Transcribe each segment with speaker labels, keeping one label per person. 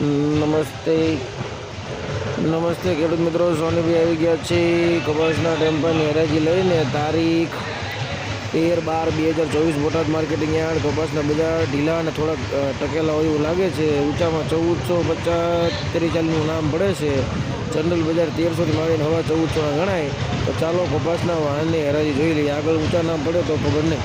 Speaker 1: નમસ્તે. નમસ્તે ખેડૂત મિત્રો, સોનીભાઈ આવી ગયા છે કપાસના ટેમ્પરની હરાજી લઈને તારીખ તેર બાર બે હજાર ચોવીસ બોટાદ માર્કેટિંગ યાર્ડ, કપાસના બજાર ઢીલા અને થોડાક ટકેલા હોય એવું લાગે છે. ઊંચામાં ચૌદસો પચાસ ત્રીચાલીસનું નામ પડે છે. જનરલ બજાર તેરસોથી માંડીને હવા ચૌદસો ગણાય. તો ચાલો કપાસના વાહનની હરાજી જોઈ લઈએ. આગળ ઊંચા નામ પડે તો ખબર નહીં.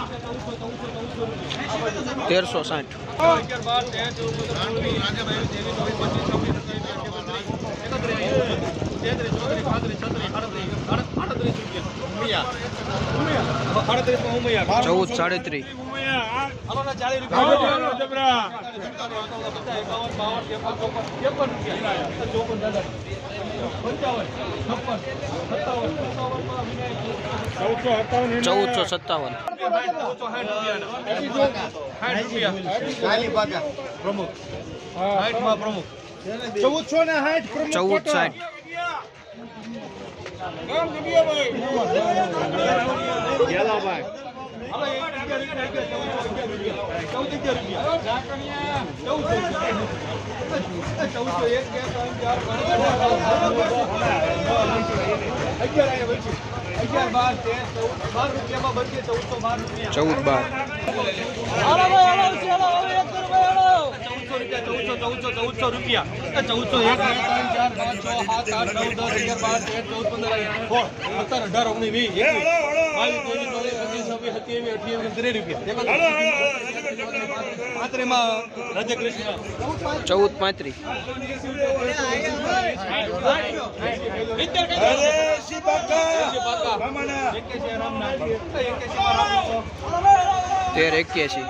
Speaker 1: તેરસો સાઠ.
Speaker 2: ચૌદ
Speaker 1: સાડત્રીસ.
Speaker 2: ચોપન
Speaker 3: ચૌદસો સત્તાવન
Speaker 1: ચૌદસો
Speaker 3: ને સાઠ
Speaker 1: ચૌદ. સાઠ
Speaker 2: રૂપિયા ચૌદ બાર. ચૌદસો રૂપિયા. ચૌદસો એક ત્રણ, ચાર, પાંચ, છ, સાત, આઠ, નવ, દસ, અગિયાર, બાર, તેર, ચૌદ, પંદર સોળ સત્તર, અઢાર, ઓગણીસ, વીસ એકવીસ બાવીસ ચોવીસ, પચીસ રૂપિયા. પાંત્રીમાં રાધે કૃષ્ણ
Speaker 1: ચૌદ પાંત્રીસ. તેર એક્યાસી.